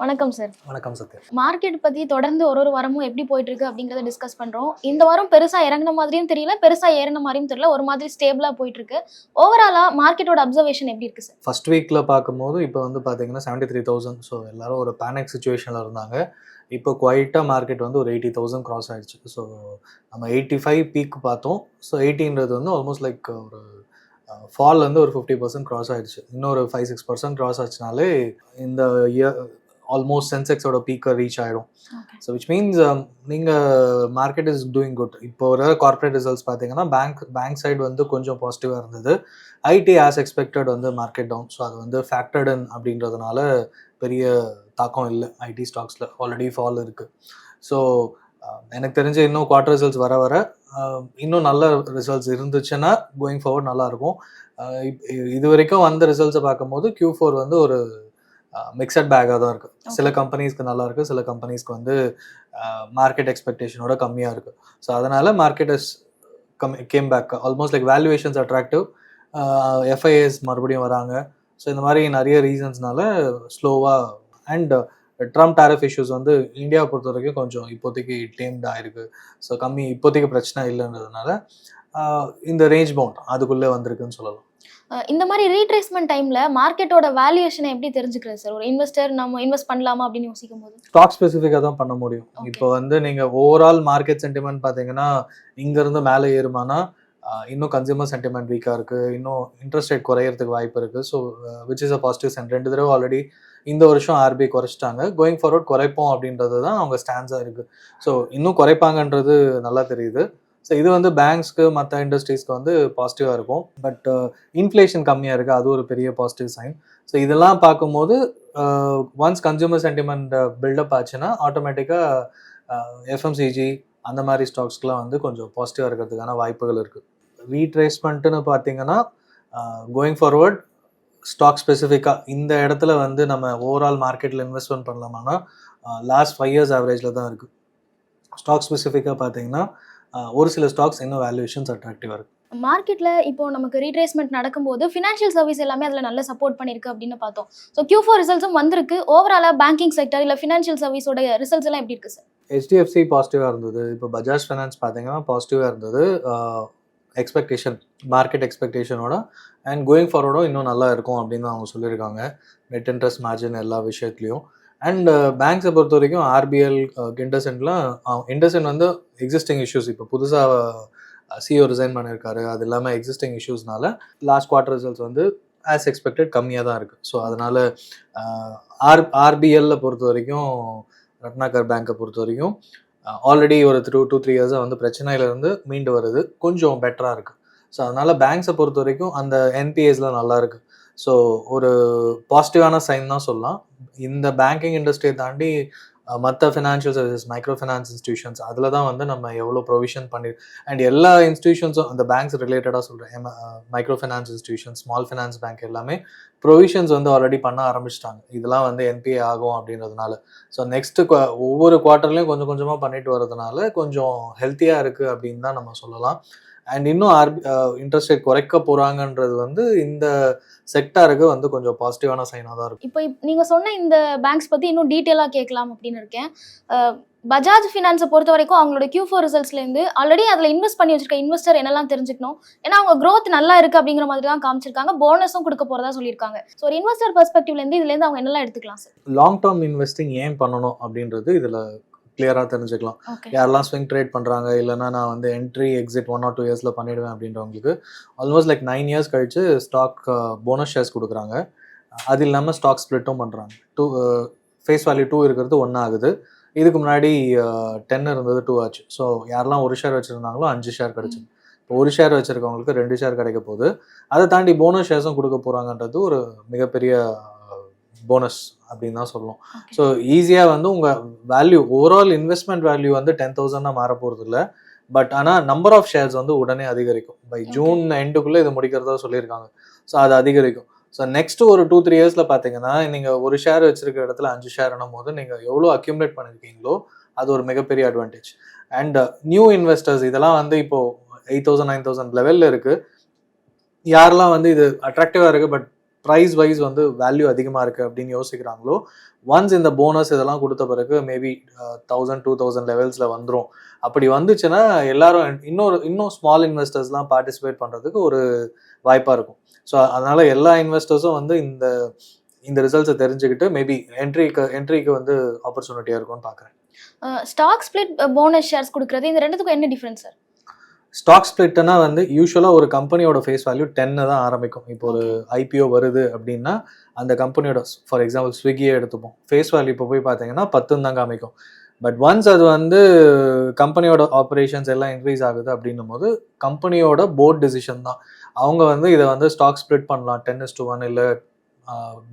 வணக்கம் சார் வணக்கம் சத்யா. மார்க்கெட் பத்தி தொடர்ந்து ஒரு ஒரு வாரமும் எப்படி போயிட்டு இருக்கு அப்படிங்கறத டிஸ்கஸ் பண்றோம். இந்த வாரம் பெருசா இறங்கின மாதிரியும் தெரியல பெருசா ஏறின மாதிரியும் தெரியல ஒரு மாதிரி ஸ்டேபிளா போயிட்டு இருக்கு ஓவராலா மார்க்கெட்டோட அப்சர்வேஷன் எப்படி இருக்கு சார் ஃபர்ஸ்ட் வீக்கில் பார்க்கும்போது இப்போ வந்து பார்த்தீங்கன்னா செவன்ட்டி த்ரீ தௌசண்ட் ஸோ எல்லாரும் ஒரு பேனிக் சுச்சுவேஷனில் இருந்தாங்க. இப்போ குவைட்டாக மார்க்கெட் வந்து ஒரு எயிட்டி தௌசண்ட் கிராஸ் ஆயிடுச்சு. ஸோ நம்ம எயிட்டி ஃபைவ் பீக் பார்த்தோம். ஸோ எயிட்டின்றது வந்து ஆல்மோஸ்ட் லைக் ஒரு ஃபால் வந்து ஒரு ஃபிஃப்டி பர்சன்ட் கிராஸ் ஆயிடுச்சு. இன்னொரு ஃபைவ் சிக்ஸ் பர்சன்ட் கிராஸ் ஆச்சுனாலே இந்த இயர் ஆல்மோஸ்ட் சென்செக்ஸோட பீக்கை ரீச் ஆகிடும் ஸோ விச் மீன்ஸ் நீங்கள் மார்க்கெட் இஸ் டூயிங் குட் இப்போ ஒரு கார்ப்பரேட் ரிசல்ட்ஸ் பார்த்தீங்கன்னா பேங்க் பேங்க் சைடு வந்து கொஞ்சம் பாசிட்டிவாக இருந்தது. ஐடி ஆஸ் எக்ஸ்பெக்டட் வந்து மார்க்கெட் டவுன் ஸோ அது வந்து ஃபேக்டர்ட் இன் அப்படின்றதுனால பெரிய தாக்கம் இல்லை ஐடி ஸ்டாக்ஸில் ஆல்ரெடி ஃபால் இருக்குது ஸோ எனக்கு தெரிஞ்ச இன்னும் குவார்டர் ரிசல்ட்ஸ் வர வர அஹ், இன்னும் நல்ல ரிசல்ட்ஸ் இருந்துச்சுன்னா கோயிங் ஃபார்வர்ட் நல்லாயிருக்கும் இது வரைக்கும் வந்த ரிசல்ட்ஸை பார்க்கும்போது Q4 ஃபோர் வந்து ஒரு மிக்சட் பேக்காக தான் இருக்குது சில கம்பெனிஸ்க்கு நல்லா இருக்குது சில கம்பெனிஸ்க்கு வந்து மார்க்கெட் எக்ஸ்பெக்டேஷனோட கம்மியாக இருக்குது ஸோ அதனால் market is come came back almost like valuations attractive FIIs மறுபடியும் வராங்க. ஸோ இந்த மாதிரி நிறைய ரீசன்ஸ்னால ஸ்லோவாக அண்ட் ட்ரம்ப் டேரிஃப் இஷ்யூஸ் வந்து இந்தியாவை பொறுத்த வரைக்கும் கொஞ்சம் இப்போதைக்கு டேம்ட் ஆயிருக்கு. ஸோ கம்மி இப்போதைக்கு பிரச்சனை இல்லைன்றதுனால இந்த ரேஞ்ச் பவுண்ட் அதுக்குள்ளே வந்திருக்குன்னு சொல்லலாம். இந்த மாதிரி ரீட்ரேஸ்மெண்ட் டைம்ல மார்க்கெட்டோட வேல்யூவேஷனை எப்படி தெரிஞ்சுக்கிறது சார்? ஒரு இன்வெஸ்டர் நம்ம இன்வெஸ்ட் பண்ணலாமா அப்படின்னு யோசிக்கும் போது ஸ்டாக் ஸ்பெசிஃபிக்காக தான் பண்ண முடியும். இப்போ வந்து நீங்கள் ஓவரால் மார்க்கெட் சென்டிமெண்ட் பார்த்தீங்கன்னா இங்கேருந்து மேலே ஏறுமானா இன்னும் கன்சியூமர் சென்டிமெண்ட் வீக்காக இருக்குது இன்னும் இன்ட்ரெஸ்ட் ரேட் குறையறதுக்கு வாய்ப்பு இருக்குது so which is uh positive sent ரெண்டு தடவை ஆல்ரெடி இந்த வருஷம் ஆர்பிஐ குறைச்சிட்டாங்க. கோயிங் ஃபார்வர்ட் குறைப்போம் அப்படின்றது தான் அவங்க ஸ்டாண்ட்ஸாக இருக்குது ஸோ இன்னும் குறைப்பாங்கன்றது நல்லா தெரியுது. ஸோ இது வந்து பேங்க்ஸ்க்கு மற்ற இண்டஸ்ட்ரீஸ்க்கு வந்து பாசிட்டிவாக இருக்கும். பட் இன்ஃப்ளேஷன் uh, கம்மியாக இருக்குது அது ஒரு பெரிய பாசிட்டிவ் சைன் ஸோ இதெல்லாம் பார்க்கும்போது ஒன்ஸ் கன்சியூமர் சென்டிமெண்ட் பில்டப் ஆச்சுன்னா ஆட்டோமேட்டிக்காக எஃப்எம்சிஜி uh, அந்த மாதிரி ஸ்டாக்ஸ்க்குலாம் வந்து கொஞ்சம் பாசிட்டிவாக இருக்கிறதுக்கான வாய்ப்புகள் இருக்குது ரீட்ரேஸ்மெண்ட்டுன்னு பார்த்தீங்கன்னா கோயிங் ஃபார்வர்ட் ஸ்டாக் ஸ்பெசிஃபிக்காக இந்த இடத்துல வந்து நம்ம ஓவரால் மார்க்கெட்டில் இன்வெஸ்ட்மெண்ட் பண்ணலாமான்னா லாஸ்ட் ஃபைவ் இயர்ஸ் ஆவரேஜில் தான் இருக்குது ஸ்டாக் ஸ்பெசிஃபிக்காக பார்த்தீங்கன்னா ஒரு சில ஸ்டாக்ஸ் இன்னும் வேல்யூஷன்ஸ் அட்ராக்டிவாக இருக்குது மார்க்கெட்ல இப்போ நமக்கு ரீட்ரேஸ்மெண்ட் நடக்கும்போது ஃபினான்ஷியல் சர்வீஸ் எல்லாமே அதுல நல்ல சப்போர்ட் பண்ணிருக்கு அப்படின்னு பார்த்தோம். ஸோ Q4 ஃபோர் ரிசல்ட்ஸும் வந்திருக்கு. ஓவராலா பேங்கிங் செக்டர் இல்ல ஃபினான்ஷியல் சர்வீஸோட ரிசல்ட்ஸ் எல்லாம் எப்படி இருக்கு சார் ஹெச்டிஎஃப்சி பாசிட்டிவாக இருந்தது. இப்போ பஜாஜ் ஃபைனான்ஸ் பார்த்தீங்கன்னா பாசிட்டிவாக இருந்தது. எக்ஸ்பெக்டேஷன் மார்க்கெட் எக்ஸ்பெக்டேஷனோட அண்ட் கோயிங் ஃபார்வர்டும் இன்னும் நல்லா இருக்கும் அப்படின்னு அவங்க சொல்லியிருக்காங்க. நெட் இன்ட்ரெஸ்ட் மார்ஜின் எல்லா விஷயத்துலையும். Uh, அண்ட் பேங்க்ஸை பொறுத்த வரைக்கும் ஆர்பிஎல் இண்டர்சென்ட்லாம் இண்டர்சென்ட் வந்து எக்ஸிஸ்டிங் இஷ்யூஸ் இப்போ புதுசாக சிஓ ரிசைன் பண்ணியிருக்காரு அது இல்லாமல் எக்ஸிஸ்டிங் இஷ்யூஸ்னால லாஸ்ட் குவார்டர் ரிசல்ட்ஸ் வந்து ஆஸ் எக்ஸ்பெக்டட் கம்மியாக தான் இருக்குது ஸோ அதனால் ஆர் ஆர்பிஎல்ல பொறுத்த வரைக்கும் ரத்னாகர் பேங்க்கை பொறுத்த வரைக்கும் ஆல்ரெடி ஒரு த்ரூ டூ த்ரீ இயர்ஸாக வந்து பிரச்சனையிலேருந்து மீண்டு வருது. கொஞ்சம் பெட்டராக இருக்குது ஸோ அதனால் பேங்க்ஸை பொறுத்த வரைக்கும் அந்த என்பிஎஸ்லாம் நல்லா இருக்குது ஸோ ஒரு பாசிட்டிவான சைன் தான் சொல்லலாம். இந்த பேங்கிங் இண்டஸ்ட்ரியை தாண்டி மற்ற financial services micro finance institutions அதில் தான் வந்து நம்ம எவ்வளோ ப்ரொவிஷன் பண்ணி அண்ட் எல்லா இன்ஸ்டியூஷன்ஸும் அந்த பேங்க்ஸ் ரிலேட்டடாக சொல்கிறேன் micro finance institution small finance bank எல்லாமே ப்ரொவிஷன்ஸ் வந்து ஆல்ரெடி பண்ண ஆரம்பிச்சிட்டாங்க. இதெல்லாம் வந்து என்பிஏ ஆகும் அப்படின்றதுனால. ஸோ நெக்ஸ்ட்டு ஒவ்வொரு குவார்ட்டர்லையும் கொஞ்சம் கொஞ்சமாக பண்ணிட்டு வரதுனால கொஞ்சம் ஹெல்த்தியாக இருக்குது அப்படின்னு தான் நம்ம சொல்லலாம். அண்ட் இன்னும் ஆர்பி இன்ட்ரெஸ்ட் ரேட் குறைக்க போகிறாங்கன்றது வந்து இந்த செக்டாருக்கு வந்து கொஞ்சம் பாசிட்டிவான சைனாக தான் இருக்கும் இப்போ நீங்கள் சொன்ன இந்த பேங்க்ஸ் பற்றி இன்னும் டீட்டெயிலாக கேட்கலாம் அப்படின்னு இருக்கேன். பஜாஜ் ஃபினான்ஸை பொறுத்த வரைக்கும் அவங்களோட Q4 ஃபோர் ரிசல்ட்ஸ்லேருந்து ஆல்ரெடி அதில் இன்வெஸ்ட் பண்ணி வச்சிருக்க இன்வெஸ்டர் என்னெல்லாம் தெரிஞ்சுக்கணும். ஏன்னா அவங்க growth நல்லா இருக்கு அப்படிங்கிற மாதிரி தான் காமிச்சிருக்காங்க போனஸும் கொடுக்க போறதா சொல்லியிருக்காங்க. ஸோ ஒரு இன்வெஸ்டர் பெர்ஸ்பெக்டிவ்லேருந்து இதுலேருந்து அவங்க என்னெல்லாம் எடுத்துக்கலாம் சார் லாங் டேர்ம் இன்வெஸ்டிங் ஏன் பண்ணணும் அப்படின்றது இதில் கிளியராக தெரிஞ்சுக்கலாம். யாரெல்லாம் ஸ்விங் ட்ரேட் பண்ணுறாங்க இல்லைன்னா நான் வந்து entry exit one or two இயர்ஸில் பண்ணிடுவேன் அப்படின்றவங்களுக்கு ஆல்மோஸ்ட் லைக் நைன் இயர்ஸ் கழிச்சு ஸ்டாக் போனஸ் ஷேர்ஸ் கொடுக்குறாங்க. அது இல்லாமல் ஸ்டாக் ஸ்ப்ளிட்டும் பண்ணுறாங்க டூ ஃபேஸ் வேல்யூ டூ இருக்கிறது ஒன்று ஆகுது இதுக்கு முன்னாடி டென் இருந்தது டூ ஆச்சு. ஸோ யாரெல்லாம் ஒரு ஷேர் வச்சுருந்தாங்களோ அஞ்சு ஷேர் கிடச்சிது. இப்போ ஒரு ஷேர் வச்சுருக்கவங்களுக்கு ரெண்டு ஷேர் கிடைக்க போகுது. அதை தாண்டி போனஸ் ஷேர்ஸும் கொடுக்க போகிறாங்கன்றது ஒரு மிகப்பெரிய போனஸ் அப்படின்னு தான் சொல்லணும். ஸோ ஈஸியாக வந்து உங்கள் வேல்யூ ஓவரால் இன்வெஸ்ட்மெண்ட் வேல்யூ வந்து டென் தௌசண்டாக மாற போகிறது இல்லை. பட் ஆனால் நம்பர் ஆஃப் ஷேர்ஸ் வந்து உடனே அதிகரிக்கும். பை ஜூன் எண்டுக்குள்ளே இது முடிக்கிறதா சொல்லியிருக்காங்க. ஸோ அது அதிகரிக்கும். ஸோ நெக்ஸ்ட் ஒரு டூ த்ரீ இயர்ஸில் பார்த்தீங்கன்னா நீங்கள் ஒரு ஷேர் வச்சிருக்கிற இடத்துல அஞ்சு ஷேர்னும் போது நீங்கள் எவ்வளோ அக்யூமுலேட் பண்ணியிருக்கீங்களோ அது ஒரு மிகப்பெரிய அட்வான்டேஜ் அண்ட் நியூ இன்வெஸ்டர்ஸ் இதெல்லாம் வந்து இப்போது எயிட் தௌசண்ட் நைன் தௌசண்ட் லெவலில் இருக்குது யாரெல்லாம் வந்து இது அட்ராக்டிவாக இருக்குது பட் ப்ரைஸ் வைஸ் வந்து வேல்யூ அதிகமாக இருக்குது அப்படின்னு யோசிக்கிறாங்களோ ஒன்ஸ் இந்த போனஸ் இதெல்லாம் கொடுத்த பிறகு மேபி தௌசண்ட் டூ தௌசண்ட் லெவல்ஸில் வந்துடும் அப்படி வந்துச்சுன்னா எல்லாரும் இன்னொரு இன்னும் ஸ்மால் இன்வெஸ்டர்ஸ்லாம் பார்ட்டிசிபேட் பண்ணுறதுக்கு ஒரு வாய்ப்பாக இருக்கும். ஸோ அதனால எல்லா இன்வெஸ்டர்ஸும் வந்து இந்த இந்த ரிசல்ட்ஸை தெரிஞ்சுக்கிட்டு மேபி என்ட்ரிக்கு என்ட்ரிக்கு வந்து ஆப்பர்ச்சுனிட்டியாக இருக்கும்னு பார்க்குறேன் ஸ்டாக் ஸ்பிளிட் போனஸ் ஷேர்ஸ் கொடுக்குறது இந்த ரெண்டுத்துக்கும் என்ன டிஃபரன்ஸ் சார் ஸ்டாக் ஸ்பிளிட்னா வந்து யூஸ்வலாக ஒரு கம்பெனியோட ஃபேஸ் வேல்யூ டென்னு தான் ஆரம்பிக்கும். இப்போ ஒரு ஐபிஓ வருது அப்படின்னா அந்த கம்பெனியோட ஃபார் எக்ஸாம்பிள் ஸ்விக்கியை எடுத்துப்போம். ஃபேஸ் வேல்யூ இப்போ போய் பார்த்தீங்கன்னா பத்துன்னு தான் காமிக்கும் பட் ஒன்ஸ் அது வந்து கம்பெனியோட ஆப்ரேஷன்ஸ் எல்லாம் இன்க்ரீஸ் ஆகுது அப்படின்னும் போது கம்பெனியோட போர்ட் டிசிஷன் தான். அவங்க வந்து இதை வந்து ஸ்டாக் ஸ்ப்ளிட் பண்ணலாம். டென் இஸ் டு ஒன் இல்லை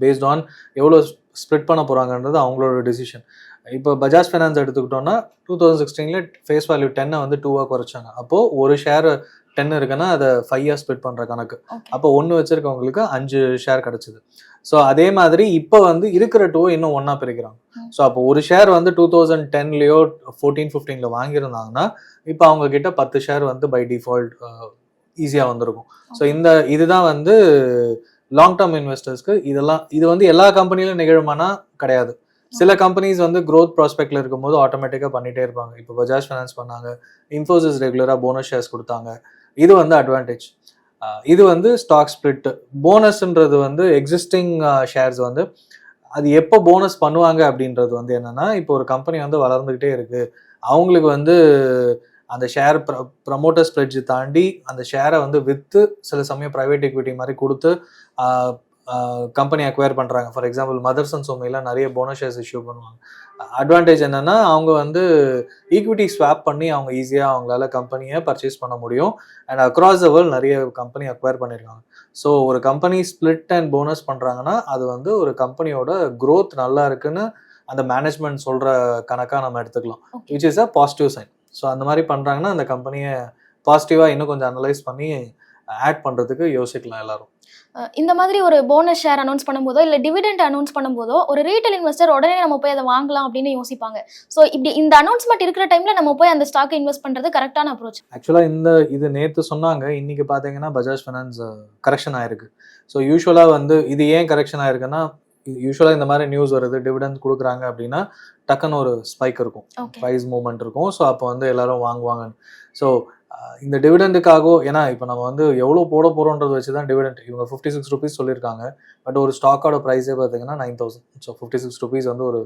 பேஸ்ட் ஆன் எவ்வளோ ஸ்ப்ளிட் பண்ண போகிறாங்கன்றது அவங்களோட டிசிஷன் இப்போ பஜாஜ் ஃபைனான்ஸ் எடுத்துக்கிட்டோம்னா டூ தௌசண்ட் சிக்ஸ்டீனில் ஃபேஸ் வேல்யூ டென்னை வந்து டூவாக குறைச்சாங்க. அப்போது ஒரு ஷேர் டென் இருக்குன்னா அதை ஃபைவாக ஸ்ப்ளிட் பண்ணுற கணக்கு. அப்போ ஒன்று வச்சிருக்கவங்களுக்கு அஞ்சு ஷேர் கிடச்சிது. ஸோ அதே மாதிரி இப்போ வந்து இருக்கிற டூ இன்னும் ஒன்றா பிரிக்கிறாங்க. ஸோ அப்போ ஒரு ஷேர் வந்து டூ தௌசண்ட் டென்லேயோ ஃபோர்டீன் ஃபிஃப்டீனில் வாங்கியிருந்தாங்கன்னா இப்போ அவங்க கிட்ட பத்து ஷேர் வந்து பை டிஃபால்ட் ஈஸியாக வந்திருக்கும். ஸோ இந்த இதுதான் வந்து லாங் டேர்ம் இன்வெஸ்டர்ஸ்க்கு இதெல்லாம் இது வந்து எல்லா கம்பெனிலும் நிகழுமானா கிடையாது. சில கம்பெனிஸ் வந்து growth ப்ராஸ்பெக்ட்ல இருக்கும்போது ஆட்டோமேட்டிக்காக பண்ணிட்டே இருப்பாங்க. இப்போ பஜாஜ் ஃபைனான்ஸ் பண்ணாங்க இன்ஃபோசிஸ் ரெகுலராக போனஸ் ஷேர்ஸ் கொடுத்தாங்க. இது வந்து அட்வான்டேஜ் இது வந்து ஸ்டாக் ஸ்பிளிட் போனஸ்ன்றது வந்து எக்ஸிஸ்டிங் ஷேர்ஸ் வந்து அது எப்போ போனஸ் பண்ணுவாங்க அப்படின்றது வந்து என்னன்னா இப்போ ஒரு கம்பெனி வந்து வளர்ந்துக்கிட்டே இருக்கு. அவங்களுக்கு வந்து அந்த ஷேர் ப்ரமோட்டர்ஸ் பிளட்ஜ் தாண்டி அந்த ஷேரை வந்து விற்று சில சமயம் ப்ரைவேட் equity மாதிரி கொடுத்து கம்பெனி அக்வயர் பண்ணுறாங்க ஃபார் எக்ஸாம்பிள் மதர்ஸ் அண்ட் சோமையில் நிறைய போனஸ் ஷேர்ஸ் இஷ்யூ பண்ணுவாங்க. அட்வான்டேஜ் என்னன்னா அவங்க வந்து ஈக்விட்டி ஸ்வாப் பண்ணி அவங்க ஈஸியாக அவங்களால கம்பெனியை பர்ச்சேஸ் பண்ண முடியும். அண்ட் அக்ராஸ் த வேர்ல்ட் நிறைய கம்பெனி அக்வயர் பண்ணியிருக்காங்க ஸோ ஒரு கம்பெனி ஸ்பிளிட் அண்ட் போனஸ் பண்ணுறாங்கன்னா அது வந்து ஒரு கம்பெனியோட growth நல்லா இருக்குன்னு அந்த மேனேஜ்மெண்ட் சொல்கிற கணக்காக நம்ம எடுத்துக்கலாம். Which is a positive sign so அந்த மாதிரி பண்ணுறாங்கன்னா அந்த கம்பெனியை பாசிட்டிவாக இன்னும் கொஞ்சம் அனலைஸ் பண்ணி ஆட் பண்ணுறதுக்கு யோசிக்கலாம் எல்லாரும். இந்த மாதிரி ஒரு போனஸ் ஷேர் அனௌன்ஸ் பண்ணும்போதோ இல்லை டிவிடெண்ட் அனௌன்ஸ் பண்ணும்போதோ ஒரு ரீட்டைல் இன்வெஸ்டர் உடனே நம்ம போய் அதை வாங்கலாம் அப்படின்னு யோசிப்பாங்க. ஸோ இப்படி இந்த அனௌன்ஸ்மெண்ட் இருக்கிற டைம்ல நம்ம போய் அந்த ஸ்டாக் இன்வெஸ்ட் பண்றது கரெக்டான அப்ரோச் ஆக்சுவலாக இந்த இது நேற்று சொன்னாங்க இன்னைக்கு பார்த்தீங்கன்னா பஜாஜ் ஃபைனான்ஸ் கரெக்ஷன் ஆயிருக்கு. ஸோ யூஸ்வலாக வந்து இது ஏன் கரெக்ஷன் ஆயிருக்குன்னா யூஸ்வலாக இந்த மாதிரி நியூஸ் வருது டிவிடெண்ட் கொடுக்குறாங்க அப்படின்னா டக்குன்னு ஒரு ஸ்பைக் இருக்கும். ப்ரைஸ் மூவ்மெண்ட் இருக்கும். ஸோ அப்போ வந்து எல்லாரும் வாங்குவாங்க ஸோ இந்த டிவிடெண்டுக்காகவோ ஏன்னா இப்போ நம்ம வந்து எவ்வளோ போட போகிறோன்றது வச்சு தான் டிவிடெண்ட் இவங்க ஃபிஃப்டி சிக்ஸ் ருபீஸ் சொல்லியிருக்காங்க. பட் ஒரு ஸ்டாக்கோட ப்ரைஸே பார்த்தீங்கன்னா nine thousand so fifty six rupees வந்து ஒரு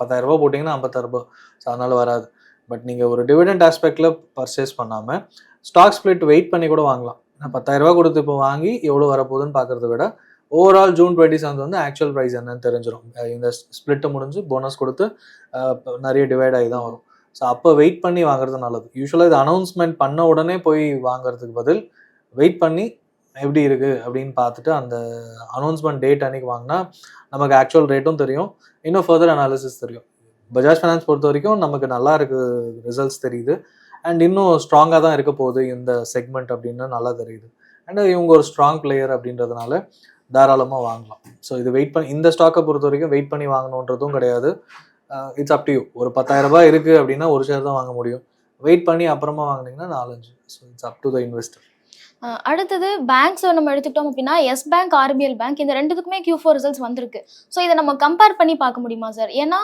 பத்தாயிரம் ரூபாய் போட்டிங்கன்னா ஐம்பத்தாயிரம் ரூபாய். ஸோ அதனால் வராது. பட் நீங்கள் ஒரு டிவிடெண்ட் ஆஸ்பெக்டில் பர்ச்சேஸ் பண்ணாமல் ஸ்டாக் ஸ்ப்ளிட் வெயிட் பண்ணி கூட வாங்கலாம். ஏன்னா பத்தாயிரம் ரூபாய் கொடுத்து இப்போ வாங்கி எவ்வளோ வரப்போகுதுன்னு பார்க்கறத விட ஓவரால் ஜூன் டுவெண்ட்டி செவன்த் வந்து ஆக்சுவல் ப்ரைஸ் என்னன்னு தெரிஞ்சிடும் இந்த ஸ்ப்ளிட்டை முடிஞ்சு போனஸ் கொடுத்து நிறைய டிவைட் ஆகி தான் வரும். ஸோ அப்போ வெயிட் பண்ணி வாங்குறது நல்லது. யூஸ்வலாக இது அனௌன்ஸ்மெண்ட் பண்ண உடனே போய் வாங்குறதுக்கு பதில் வெயிட் பண்ணி எப்படி இருக்குது அப்படின்னு பார்த்துட்டு அந்த அனௌன்ஸ்மெண்ட் டேட் அன்றைக்கி வாங்கினா நமக்கு ஆக்சுவல் ரேட்டும் தெரியும். இன்னும் ஃபர்தர் அனாலிசிஸ் தெரியும். பஜாஜ் ஃபைனான்ஸ் பொறுத்த வரைக்கும் நமக்கு நல்லா இருக்கு ரிசல்ட்ஸ் தெரியுது. அண்ட் இன்னும் ஸ்ட்ராங்காக தான் இருக்க போகுது இந்த செக்மெண்ட் அப்படின்னு நல்லா தெரியுது. அண்ட் இவங்க ஒரு ஸ்ட்ராங் பிளேயர் அப்படின்றதுனால தாராளமாக வாங்கலாம். ஸோ இது வெயிட் பண்ணி இந்த ஸ்டாக்கை பொறுத்த வரைக்கும் வெயிட் பண்ணி வாங்கணுன்றதும் கிடையாது. இட்ஸ் அப் டு யூ ஒரு பத்தாயிரம் ரூபாய் இருக்குது அப்படின்னா ஒரு ஷேர் தான் வாங்க முடியும். வெயிட் பண்ணி அப்புறமா வாங்குனீங்கன்னா நாலஞ்சு. So it's up to the investor அடுத்தது பேங்க்ஸ் நம்ம எடுத்துக்கிட்டோம் அப்படின்னா எஸ் பேங்க் ஆர்பிஎல் பேங்க் இந்த ரெண்டுத்துக்குமே கியூ ஃபோர் ரிசல்ட்ஸ் வந்திருக்கு. ஸோ இதை நம்ம கம்பேர் பண்ணி பார்க்க முடியுமா சார் ஏன்னா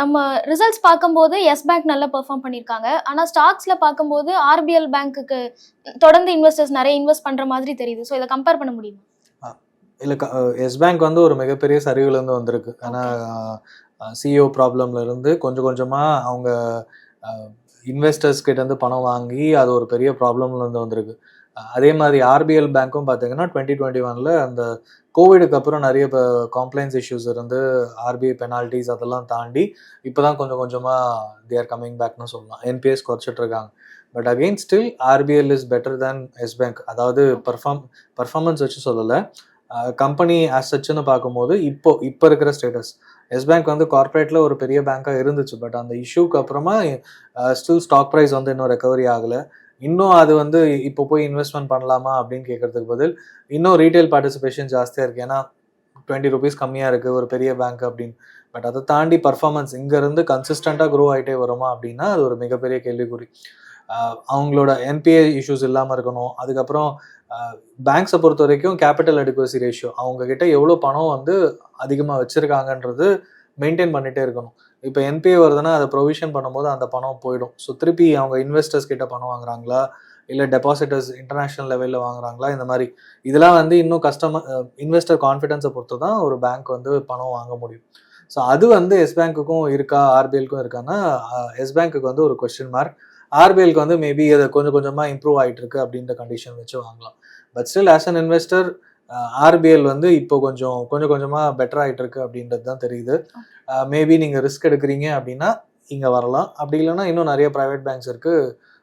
நம்ம ரிசல்ட்ஸ் பார்க்கும்போது எஸ் பேங்க் நல்லா பெர்ஃபார்ம் பண்ணியிருக்காங்க. ஆனால் ஸ்டாக்ஸில் பார்க்கும்போது ஆர்பிஎல் பேங்க்குக்கு தொடர்ந்து இன்வெஸ்டர்ஸ் நிறைய இன்வெஸ்ட் பண்ணுற மாதிரி தெரியுது. ஸோ இதை கம்பேர் பண்ண முடியுமா? இல்லை எஸ் பேங்க் வந்து ஒரு மிகப்பெரிய சரிவுலேருந்து வந்திருக்கு. ஏன்னா சிஇஓ ப்ராப்ளம்ல இருந்து கொஞ்சம் கொஞ்சமாக அவங்க இன்வெஸ்டர்ஸ் கிட்ட இருந்து பணம் வாங்கி அது ஒரு பெரிய ப்ராப்ளம்ல இருந்து வந்திருக்கு. அதே மாதிரி ஆர்பிஎல் பேங்க்கும் பார்த்தீங்கன்னா டுவெண்ட்டி டுவெண்ட்டி ஒனில் அந்த கோவிடுக்கு அப்புறம் நிறைய இப்போ காம்ப்ளைன்ஸ் இஷ்யூஸ் இருந்து ஆர்பிஐ பெனால்ட்டிஸ் அதெல்லாம் தாண்டி இப்போ தான் கொஞ்சம் கொஞ்சமாக தே ஆர் கம்மிங் பேக்னு சொல்லலாம். என்பிஎஸ் குறைச்சிட்டு இருக்காங்க. But again still RBL is better than Yes Bank அதாவது பர்ஃபார்ம் பர்ஃபார்மன்ஸ் வச்சு சொல்லலை. கம்பெனி ஆஸ் சச்சுன்னு பார்க்கும்போது இப்போ இப்போ இருக்கிற ஸ்டேட்டஸ் எஸ் பேங்க் வந்து கார்ப்பரேட்டில் ஒரு பெரிய பேங்காக இருந்துச்சு பட் அந்த இஷ்யூக்கு அப்புறமா ஸ்டில் ஸ்டாக் ப்ரைஸ் வந்து இன்னும் ரெக்கவரி ஆகலை. இன்னும் அது வந்து இப்போ போய் இன்வெஸ்ட்மெண்ட் பண்ணலாமா அப்படின்னு கேட்கறதுக்கு பதில் இன்னும் ரீட்டைல் பார்ட்டிசிபேஷன் ஜாஸ்தியாக இருக்குது ஏன்னா டுவெண்ட்டி ருபீஸ் கம்மியாக இருக்குது ஒரு பெரிய பேங்க் அப்படின்னு. பட் அதை தாண்டி பர்ஃபார்மன்ஸ் இங்கேருந்து கன்சிஸ்டண்ட்டாக க்ரோ ஆகிட்டே வருமா அப்படின்னா அது ஒரு மிகப்பெரிய கேள்விக்குறி. அவங்களோட என்பிஏ இஷ்யூஸ் இல்லாமல் இருக்கணும். அதுக்கப்புறம் பேங்க்ஸை பொறுத்த வரைக்கும் கேபிட்டல் அடிக்குவசி ரேஷியோ அவங்கக்கிட்ட எவ்வளோ பணம் வந்து அதிகமாக வச்சுருக்காங்கன்றது மெயின்டைன் பண்ணிகிட்டே இருக்கணும். இப்போ என்பிஏ வருதுன்னா அதை ப்ரொவிஷன் பண்ணும்போது அந்த பணம் போயிடும். ஸோ திருப்பி அவங்க இன்வெஸ்டர்ஸ் கிட்ட பணம் வாங்குறாங்களா? இல்லை டெபாசிட்டர்ஸ் இன்டர்நேஷ்னல் லெவலில் வாங்குறாங்களா? இந்த மாதிரி. இதெல்லாம் வந்து இன்னும் கஸ்டமர் இன்வெஸ்டர் கான்ஃபிடென்ஸை பொறுத்து தான் ஒரு பேங்க் வந்து பணம் வாங்க முடியும். ஸோ அது வந்து எஸ் பேங்க்குக்கும் இருக்கா? ஆர்பிஎல்க்கும் இருக்கான்னா எஸ் பேங்க்குக்கு வந்து ஒரு கொஸ்டின் மார்க் ஆர்பிஎல்க்கு வந்து மேபி அதை கொஞ்சம் கொஞ்சமாக இம்ப்ரூவ் ஆகிட்டு இருக்கு அப்படின்ற கண்டிஷன் வச்சு வாங்கலாம். But still as an investor RBL வந்து இப்போ கொஞ்சம் கொஞ்சம் கொஞ்சமாக பெட்டர் ஆகிட்டு இருக்கு அப்படின்றது தான் தெரியுது. மேபி நீங்கள் ரிஸ்க் எடுக்கிறீங்க அப்படின்னா இங்கே வரலாம். அப்படி இல்லைன்னா இன்னும் நிறைய ப்ரைவேட் பேங்க்ஸ் இருக்கு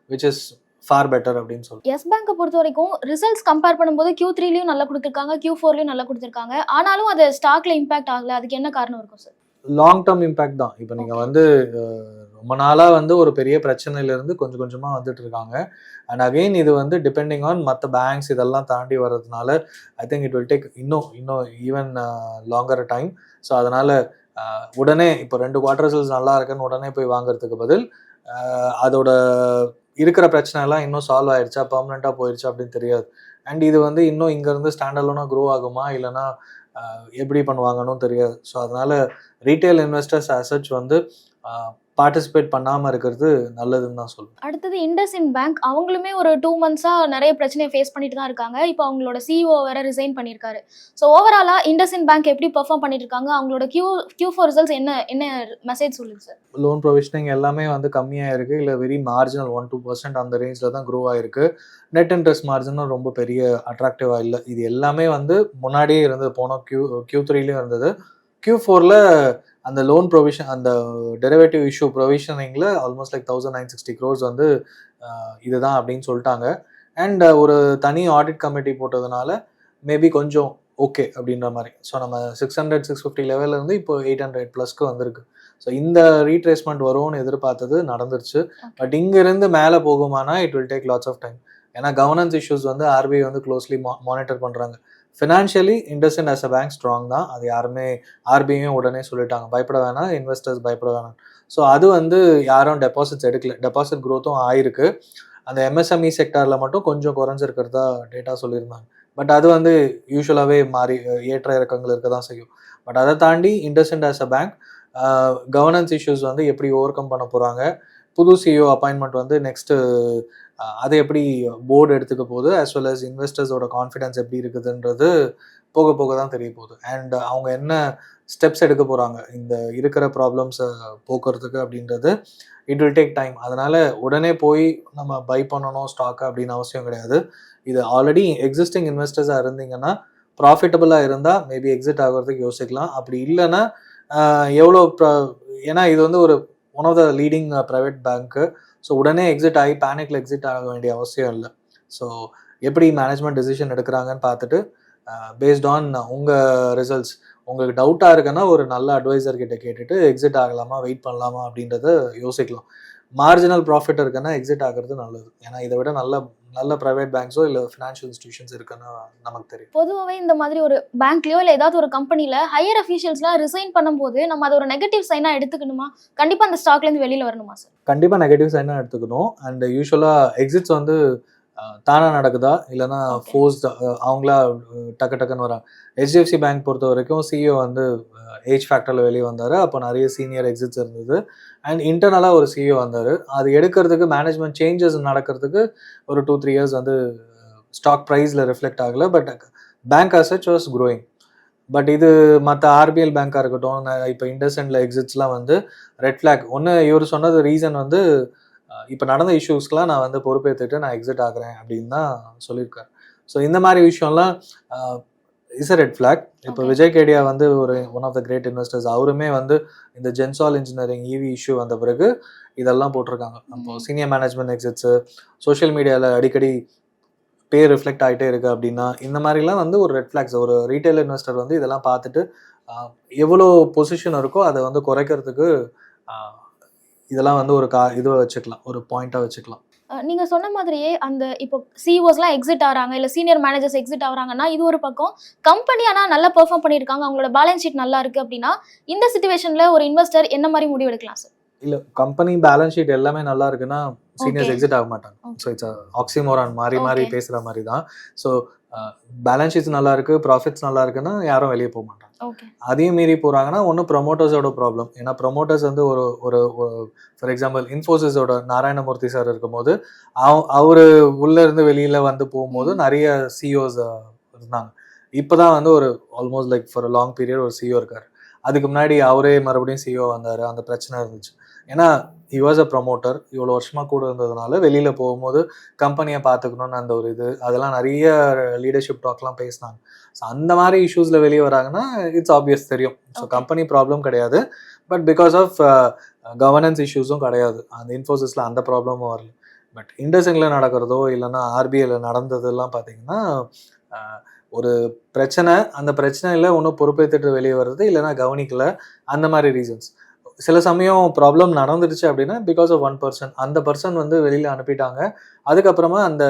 விச் இஸ் ஃபார் பெட்டர் அப்படின்னு சொல்லி எஸ் பேங்கை பொறுத்த வரைக்கும் ரிசல்ட்ஸ் கம்பேர் பண்ணும்போது கியூ த்ரீலையும் நல்லா கொடுத்துருக்காங்க கியூ ஃபோர்லையும் நல்லா கொடுத்துருக்காங்க. ஆனாலும் அது ஸ்டாக்ல இம்பாக்ட் ஆகல. அதுக்கு என்ன காரணம் இருக்கும் சார் லாங் டேர்ம் இம்பேக்ட் தான். இப்போ நீங்கள். வந்து ரொம்ப நாளாக வந்து ஒரு பெரிய பிரச்சனையிலேருந்து கொஞ்சம் கொஞ்சமாக வந்துட்டு இருக்காங்க அண்ட் அகெயின் இது வந்து டிபெண்டிங் ஆன் மற்ற பேங்க்ஸ் இதெல்லாம் தாண்டி வர்றதுனால I think it will take இன்னும் இன்னும் ஈவன் லாங்கர் டைம் ஸோ அதனால் உடனே இப்போ ரெண்டு குவார்டர்ஸஸ் நல்லா இருக்குன்னு உடனே போய் வாங்குறதுக்கு பதில் அதோட இருக்கிற பிரச்சனை எல்லாம் இன்னும் சால்வ் ஆயிடுச்சா பர்மனெண்ட்டாக போயிடுச்சா அப்படின்னு தெரியாது. அண்ட் இது வந்து இன்னும் இங்கேருந்து ஸ்டாண்டர்லோனா க்ரோ ஆகுமா? இல்லைன்னா அஹ், எப்படி பண்ணுவாங்கன்னு தெரியாது. ஸோ அதனால் ரீட்டைல் இன்வெஸ்டர்ஸ் அசச் வந்து பார்ட்டிசிபேட் பண்ணாமல் இருக்கிறது நல்லதுன்னு தான் சொல்லுவேன் அடுத்தது இண்டஸ்இன் பேங்க் அவங்களுமே ஒரு டூ மந்த்ஸா நிறைய பிரச்சனையை ஃபேஸ் பண்ணிட்டு தான் இருக்காங்க. இப்போ அவங்களோட சிஇஓ வேற ரிசைன் பண்ணியிருக்காரு ஸோ ஓவராலா இண்டஸ்இன் பேங்க் எப்படி பெர்ஃபார்ம் பண்ணிட்டு இருக்காங்க? அவங்களோட கியூ கியூ ஃபோர் ரிசல்ட்ஸ் என்ன என்ன மெசேஜ் சொல்லுங்க சார் லோன் ப்ரொவிஷனிங் எல்லாமே வந்து கம்மியாக இருக்குது இல்லை very marginal one two percent அந்த ரேஞ்சில் தான் க்ரோ ஆயிருக்கு. நெட் இன்ட்ரெஸ்ட் மார்ஜினும் ரொம்ப பெரிய அட்ராக்டிவாக இல்லை. இது எல்லாமே வந்து முன்னாடியே இருந்தது. போன கியூ கியூ த்ரீலையும் இருந்தது. கியூ ஃபோரில் அந்த லோன் ப்ரொவிஷன் அந்த derivative issue ப்ரொவிஷனிங்கில் almost like thousand nine sixty crores வந்து இதுதான் அப்படின்னு சொல்லிட்டாங்க. அண்ட் ஒரு தனி ஆடிட் கமிட்டி போட்டதுனால மேபி கொஞ்சம் ஓகே அப்படின்ற மாதிரி. ஸோ நம்ம சிக்ஸ் ஹண்ட்ரட் சிக்ஸ் ஃபிஃப்டி இருந்து இப்போ எயிட் ஹண்ட்ரட் ப்ளஸ்க்கு வந்திருக்கு. ஸோ இந்த ரீட்ரேஸ்மெண்ட் வரும்னு எதிர்பார்த்தது நடந்துருச்சு. பட் இங்கிருந்து மேலே போகுமானா it will take lots of time ஏன்னா கவர்னன்ஸ் இஷ்யூஸ் வந்து ஆர்பிஐ வந்து க்ளோஸ்லி மானிட்டர் பண்ணுறாங்க financially IndusInd as a bank strong தான். அது யாருமே ஆர்பிஐயும் உடனே சொல்லிட்டாங்க. பயப்பட வேணாம். இன்வெஸ்டர்ஸ் பயப்பட வேணாம். ஸோ அது வந்து யாரும் டெபாசிட்ஸ் எடுக்கல. டெபாசிட் க்ரோத்தும் ஆயிருக்கு. அந்த எம்எஸ்எம்இ செக்டாரில் மட்டும் கொஞ்சம் குறைஞ்சிருக்கிறதா டேட்டா சொல்லியிருந்தாங்க. பட் அது வந்து யூஸ்வலாகவே மாறி ஏற்ற இறக்கங்கள் இருக்க தான் செய்யும். பட் அதை தாண்டி IndusInd as a bank governance issues வந்து எப்படி ஓவர் கம் பண்ண போகிறாங்க புது சிஇஓ அப்பாயின்மெண்ட் வந்து நெக்ஸ்ட்டு அதை எப்படி போர்டு எடுத்துக்க போகுது அஸ் வெல் அஸ் இன்வெஸ்டர்ஸோட கான்ஃபிடன்ஸ் எப்படி இருக்குதுன்றது போக போக தான் தெரிய போகுது. அண்ட் அவங்க என்ன ஸ்டெப்ஸ் எடுக்க போகிறாங்க இந்த இருக்கிற ப்ராப்ளம்ஸை போக்குறதுக்கு அப்படின்றது இட் வில் டேக் டைம் அதனால் உடனே போய் நம்ம பை பண்ணணும் ஸ்டாக்கு அப்படின்னு அவசியம் கிடையாது. இது ஆல்ரெடி எக்ஸிஸ்டிங் இன்வெஸ்டர்ஸாக இருந்தீங்கன்னா ப்ராஃபிட்டபுளாக இருந்தால் மேபி எக்ஸிட் ஆகிறதுக்கு யோசிக்கலாம். அப்படி இல்லைன்னா எவ்வளோ ப்ரா ஏன்னா இது வந்து ஒரு one of the leading private bank so உடனே எக்ஸிட் ஆகி பேனிக்கில் எக்ஸிட் ஆக வேண்டிய அவசியம் இல்லை. ஸோ எப்படி மேனேஜ்மெண்ட் டெசிஷன் எடுக்கிறாங்கன்னு பார்த்துட்டு பேஸ்ட் ஆன் உங்கள் ரிசல்ட்ஸ் உங்களுக்கு டவுட்டாக இருக்குன்னா ஒரு நல்ல அட்வைசர் கிட்ட கேட்டுட்டு எக்ஸிட் ஆகலாமா வெயிட் பண்ணலாமா அப்படின்றத யோசிக்கலாம். மார்ஜினல் ப்ராஃபிட் இருக்குன்னா எக்ஸிட் ஆகிறது நல்லது. ஏன்னா இதை விட நல்ல நல்ல ப்ரைவேட் பேங்க்ஸோ இல்லை ஃபினான்ஷியல் இன்ஸ்டிடியூஷன்ஸ் இருக்குன்னு நமக்கு தெரியும். பொதுவாகவே இந்த மாதிரி ஒரு பேங்க்லயோ இல்லை ஏதாவது ஒரு கம்பெனில ஹையர் அஃபீஷியல்ஸ்லாம் ரிசைன் பண்ணும்போது நம்ம அதை ஒரு நெகட்டிவ் சைனா எடுத்துக்கணுமா? கண்டிப்பா அந்த ஸ்டாக்ல இருந்து வெளியில வரணுமா சார் கண்டிப்பாக நெகட்டிவ்ஸ் என்ன எடுத்துக்கணும். அண்ட் யூஸ்வலாக எக்ஸிட்ஸ் வந்து தானாக நடக்குதா? இல்லைன்னா Okay. ஃபோர்ஸ் அவங்களா டக்கு டக்குன்னு வராங்க. ஹெச்டிஎஃப்சி பேங்க் பொறுத்த வரைக்கும் சிஇஓ வந்து ஏஜ் ஃபேக்டரில் வெளியே வந்தார். அப்போ நிறைய சீனியர் எக்ஸிட்ஸ் இருந்தது. அண்ட் இன்டர்னலாக ஒரு சிஇஓ வந்தார். அது எடுக்கிறதுக்கு மேனேஜ்மெண்ட் சேஞ்சஸ் நடக்கிறதுக்கு ஒரு டூ த்ரீ இயர்ஸ் வந்து ஸ்டாக் ப்ரைஸில் ரிஃப்ளெக்ட் ஆகலை. But bank as such was growing but இது மற்ற ஆர்பிஎல் பேங்காக இருக்கட்டும் இப்போ இண்டஸ்இண்டில் எக்ஸிட்ஸ்லாம் வந்து ரெட் ஃப்ளாக் ஒன்று இவர் சொன்னது ரீசன் வந்து இப்போ நடந்த இஷ்யூஸ்க்கெலாம் நான் வந்து பொறுப்பேற்றுட்டு நான் எக்ஸிட் ஆகுறேன் அப்படின்னு தான் சொல்லியிருக்காரு. ஸோ இந்த மாதிரி விஷயம்லாம் இஸ் அ ரெட் ஃப்ளாக் இப்போ. விஜய் கேடியா வந்து ஒரு one of the great investors அவருமே வந்து இந்த ஜென்சால் இன்ஜினியரிங் இவி இஷ்யூ வந்த பிறகு இதெல்லாம் போட்டிருக்காங்க. Mhm. Senior management exits social மீடியாவில் அடிக்கடி பேர் ரிஃப்ளெக்ட் ஆகிட்டே இருக்கு அப்படின்னா இந்த மாதிரிலாம் வந்து ஒரு ரெட் ஃப்ளாக்ஸ் ஒரு ரீட்டைல் இன்வெஸ்டர் வந்து இதெல்லாம் பார்த்துட்டு எவ்வளோ பொசிஷன் இருக்கோ அதை வந்து குறைக்கிறதுக்கு இதெல்லாம் வந்து ஒரு கா இதுவை வச்சுக்கலாம் ஒரு பாயிண்ட்டாக வச்சுக்கலாம் அஹ் நீங்க சொன்ன மாதிரியே அந்த இப்போ சிஓஸ்லாம் எக்ஸிட் ஆகிறாங்க இல்ல சீனியர் மேனேஜர்ஸ் எக்ஸிட் ஆகுறாங்கன்னா இது ஒரு பக்கம் கம்பெனி ஆனா நல்லா பெர்ஃபார்ம் பண்ணியிருக்காங்க அவங்களோட பேலன்ஸ் ஷீட் நல்லா இருக்கு அப்படின்னா இந்த சுச்சுவேஷன்ல ஒரு இன்வெஸ்டர் என்ன மாதிரி முடிவு எடுக்கலாம் சார் இல்லை கம்பெனி பேலன்ஸ் ஷீட் எல்லாமே நல்லா இருக்குன்னா சீனியர்ஸ். எக்ஸிட் ஆக மாட்டாங்க. ஸோ இட்ஸ் ஆக்சிமோரான் மாறி மாறி. பேசுற மாதிரி தான் ஸோ பேலன்ஸ் ஷீட்ஸ் நல்லா இருக்கு ப்ராஃபிட்ஸ் நல்லா இருக்குன்னா யாரும் வெளியே போக மாட்டாங்க அதையும் மீறி போறாங்கன்னா ஒன்று ப்ரொமோட்டர்ஸோட ப்ராப்ளம் ஏன்னா ப்ரொமோட்டர்ஸ் வந்து ஒரு ஒரு ஃபார் எக்ஸாம்பிள் இன்ஃபோசிஸோட நாராயணமூர்த்தி சார் இருக்கும்போது அவ- அவரு உள்ள இருந்து வெளியில வந்து போகும்போது நிறைய சிஓஸ் இருந்தாங்க. இப்போதான் வந்து ஒரு almost like for long period ஒரு சிஓ இருக்காரு. அதுக்கு முன்னாடி அவரே மறுபடியும் சிஓ வந்தாரு அந்த பிரச்சனை இருந்துச்சு. ஏன்னா he was a ப்ரொமோட்டர் இவ்வளோ வருஷமா கூட இருந்ததுனால வெளியில போகும்போது கம்பெனியை பார்த்துக்கணும்னு அந்த ஒரு இது. அதெல்லாம் நிறைய லீடர்ஷிப் டாக்லாம் பேசினாங்க. ஸோ அந்த மாதிரி இஷ்யூஸ்ல வெளியே வராங்கன்னா இட்ஸ் ஆப்வியஸ் தெரியும். ஸோ. கம்பெனி ப்ராப்ளம் கிடையாது. பட் பிகாஸ் ஆஃப் கவர்னன்ஸ் இஷ்யூஸும் கிடையாது. அந்த இன்ஃபோசிஸ்ல அந்த ப்ராப்ளமும் வரல. பட் இண்டஸ்இன்ல நடக்கிறதோ இல்லைன்னா ஆர்பிஐல நடந்ததெல்லாம் பார்த்தீங்கன்னா அஹ், ஒரு பிரச்சனை அந்த பிரச்சனையில் ஒன்றும் பொறுப்பேற்றுட்டு வெளியே வருது இல்லைன்னா கவனிக்கல. அந்த மாதிரி ரீசன்ஸ் சில சமயம் ப்ராப்ளம் நடந்துடுச்சு அப்படின்னா பிகாஸ் ஆஃப் ஒன் பர்சன் அந்த பர்சன் வந்து வெளியில் அனுப்பிட்டாங்க. அதுக்கப்புறமா அந்த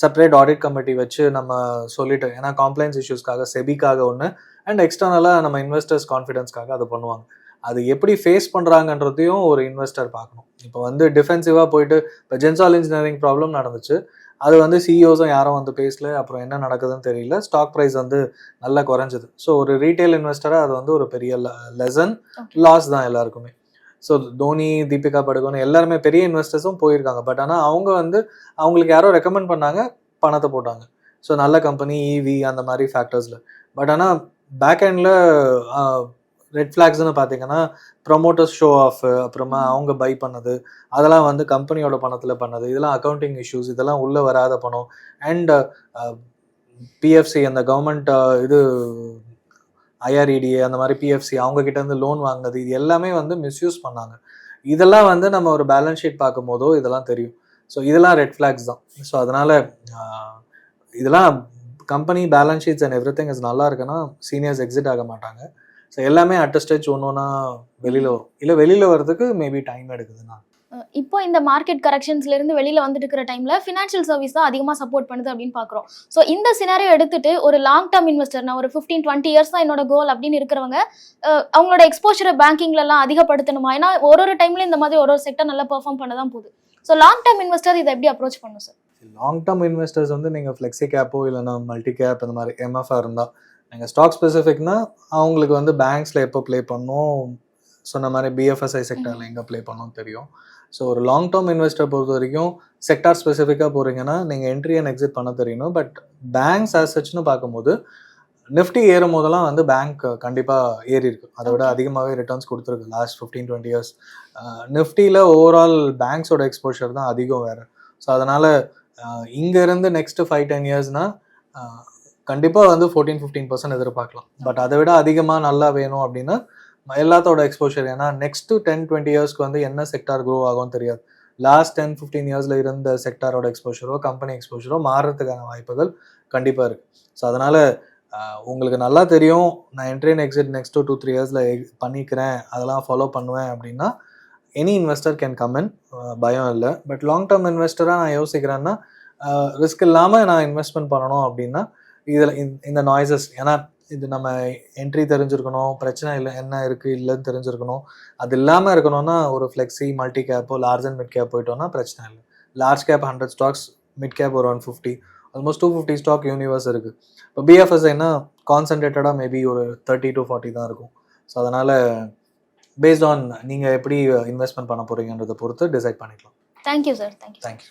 செப்பரேட் ஆடிட் கமிட்டி வச்சு நம்ம சொல்லிட்டோம். ஏன்னா காம்ப்ளைன்ஸ் இஷ்யூஸ்க்காக செபிக்காக ஒன்று அண்ட் எக்ஸ்டர்னலாக நம்ம இன்வெஸ்டர்ஸ் கான்ஃபிடன்ஸ்க்காக அது பண்ணுவாங்க. அது எப்படி ஃபேஸ் பண்ணுறாங்கன்றதையும் ஒரு இன்வெஸ்டர் பார்க்கணும். இப்போ வந்து டிஃபென்சிவாக போயிட்டு இப்போ ஜென்சால் இன்ஜினியரிங் ப்ராப்ளம் நடந்துச்சு. அது வந்து சிஇஓஸும் யாரும் வந்து பேசல. அப்புறம் என்ன நடக்குதுன்னு தெரியல. ஸ்டாக் ப்ரைஸ் வந்து நல்லா குறைஞ்சது. ஸோ ஒரு ரீட்டைல் இன்வெஸ்டராக அது வந்து ஒரு பெரிய லெசன். லாஸ் தான் எல்லாருக்குமே. ஸோ தோனி தீபிகா படுகோன் எல்லாருமே பெரிய இன்வெஸ்டர்ஸும் போயிருக்காங்க. பட் ஆனால் அவங்க வந்து அவங்களுக்கு யாரோ ரெக்கமெண்ட் பண்ணாங்க பணத்தை போட்டாங்க. ஸோ நல்ல கம்பெனி இவி அந்த மாதிரி ஃபேக்டர்ஸில் பட் ஆனால் பேக் எண்டில் ரெட் ஃப்ளாக்ஸ்னு பார்த்தீங்கன்னா ப்ரொமோட்டர்ஸ் ஷோ ஆஃப் அப்புறமா அவங்க பை பண்ணது அதெல்லாம் வந்து கம்பெனியோட பணத்தில் பண்ணது இதெல்லாம் அக்கௌண்டிங் இஷ்யூஸ் இதெல்லாம் உள்ளே வராத பணம். அண்ட் பிஎஃப்சி அந்த கவர்மெண்ட் இது ஐஆர்இடிஏ அந்த மாதிரி பிஎஃப்சி அவங்க கிட்ட இருந்து லோன் வாங்கினது இது எல்லாமே வந்து மிஸ்யூஸ் பண்ணாங்க. இதெல்லாம் வந்து நம்ம ஒரு பேலன்ஸ் ஷீட் பார்க்கும் போதோ இதெல்லாம் தெரியும். ஸோ இதெல்லாம் ரெட் ஃப்ளாக்ஸ் தான். ஸோ அதனால இதெல்லாம் company balance sheets and everything is நல்லா இருக்குன்னா சீனியர்ஸ் எக்ஸிட் ஆக மாட்டாங்க. ஸோ எல்லாமே அட் ஸ்டேஜ் ஒன்று ஒன்றா வெளியில் வரும் இல்லை வெளியில் வர்றதுக்கு மேபி டைம் எடுக்குதுண்ணா அஹ் இப்போ இந்த மார்க்கெட் கரெக்ஷன்ஸ்ல இருந்து வெளியில வந்துட்டு இருக்கிற டைம்ல ஃபினான்ஷியல் சர்வீஸ் தான் அதிகமா சப்போர்ட் பண்ணுது அப்படின்னு பாக்குறோம் ஸோ இந்த சினாரியோ எடுத்துட்டு ஒரு லாங் டர்ம் இன்வெஸ்டர் நான் ஒரு 15 டுவெண்ட்டி இயர்ஸ் தான் என்னோட கோல் அப்படின்னு இருக்கிறவங்க அவங்களோட எக்ஸ்போஷரை பேங்கிங்ல எல்லாம் அதிகப்படுத்தணுமா? ஏன்னா ஒரு ஒரு டைம்ல இந்த மாதிரி ஒரு ஒரு செக்டர் நல்லா பெர்ஃபார்ம் பண்ண தான் போகுது. ஸோ லாங் டர்ம் இன்வெஸ்டர் இதை எப்படி அப்ரோச் பண்ணும் சார் லாங் டேர்ம் இன்வெஸ்டர்ஸ் வந்து நீங்கள் ஃப்ளெக்ஸி கேப்போ இல்லைன்னா மல்டி கேப் அந்த மாதிரி எம்எஃப்ஆ இருந்தால் நீங்கள் ஸ்டாக் ஸ்பெசிஃபிக்னா அவங்களுக்கு வந்து பேங்க்ஸில் எப்போ ப்ளே பண்ணணும் சொன்ன மாதிரி பிஎஃப்எஸ்ஐ செக்டரில் எங்கே ப்ளே பண்ணணும் தெரியும். ஸோ ஒரு லாங் டேர்ம் இன்வெஸ்டர் பொறுத்த வரைக்கும் செக்டார் ஸ்பெசிஃபிக்காக போகிறீங்கன்னா நீங்கள் என்ட்ரி அண்ட் எக்ஸிட் பண்ண தெரியணும் பட் பேங்க்ஸ் ஆஸ் சச்னு பார்க்கும்போது நிஃப்டி ஏறும் போதெல்லாம் வந்து பேங்க் கண்டிப்பாக ஏறி இருக்கு. அதை விட. அதிகமாகவே ரிட்டர்ன்ஸ் கொடுத்துருக்கு லாஸ்ட் ஃபிஃப்டீன் டுவெண்ட்டி இயர்ஸ் நிஃப்டியில் ஓவரால் பேங்க்ஸோட எக்ஸ்போஷர் தான் அதிகம் வேறு. ஸோ அதனால் இங்க இருந்து நெக்ஸ்ட் ஃபைவ் டென் இயர்ஸ்னா கண்டிப்பாக வந்து ஃபோர்டீன் ஃபிஃப்டீன் பர்சன்ட் எதிர்பார்க்கலாம். பட் அதை விட அதிகமாக நல்லா வேணும் அப்படின்னா எல்லாத்தோட எக்ஸ்போஷர் ஏன்னா நெக்ஸ்ட் டென் டுவெண்ட்டி இயர்ஸ்க்கு வந்து என்ன செக்டார் க்ரோ ஆகும் தெரியாது. லாஸ்ட் டென் ஃபிஃப்டீன் இயர்ஸில் இருந்த செக்டாரோட எக்ஸ்போஷரோ கம்பெனி எக்ஸ்போஷரோ மாறுறதுக்கான வாய்ப்புகள் கண்டிப்பாக இருக்குது ஸோ அதனால் உங்களுக்கு நல்லா தெரியும். நான் entry and exit next two three years பண்ணிக்கிறேன். அதெல்லாம் ஃபாலோ பண்ணுவேன் அப்படின்னா any investor can come in பயம் இல்லை. பட் லாங் டேர்ம் இன்வெஸ்டராக நான் யோசிக்கிறேன்னா ரிஸ்க் இல்லாமல் நான் இன்வெஸ்ட்மெண்ட் பண்ணணும் அப்படின்னா இதில் இந்த நாய்ஸஸ் ஏன்னா இது நம்ம என்ட்ரி தெரிஞ்சிருக்கணும் பிரச்சனை இல்லை என்ன இருக்குது இல்லைன்னு தெரிஞ்சிருக்கணும். அது இல்லாமல் இருக்கணும்னா ஒரு ஃப்ளெக்ஸி மல்டி கேப்போ லார்ஜ் அண்ட் மிட் கேப் போயிட்டோம்னா பிரச்சனை இல்லை. Large cap hundred stocks mid cap ஒரு one fifty almost two fifty stock universe இருக்குது இப்போ பிஎஃப்எஸ்ஐனா கான்சன்ட்ரேட்டடாக மேபி ஒரு தேர்ட்டி டு ஃபார்ட்டி தான் இருக்கும். ஸோ அதனால் பேஸ்ட் ஆன் நீங்கள் எப்படி இன்வெஸ்ட்மெண்ட் பண்ண போகிறீங்கன்றதை பொறுத்து டிசைட் பண்ணிக்கலாம். Thank you sir thank you thank you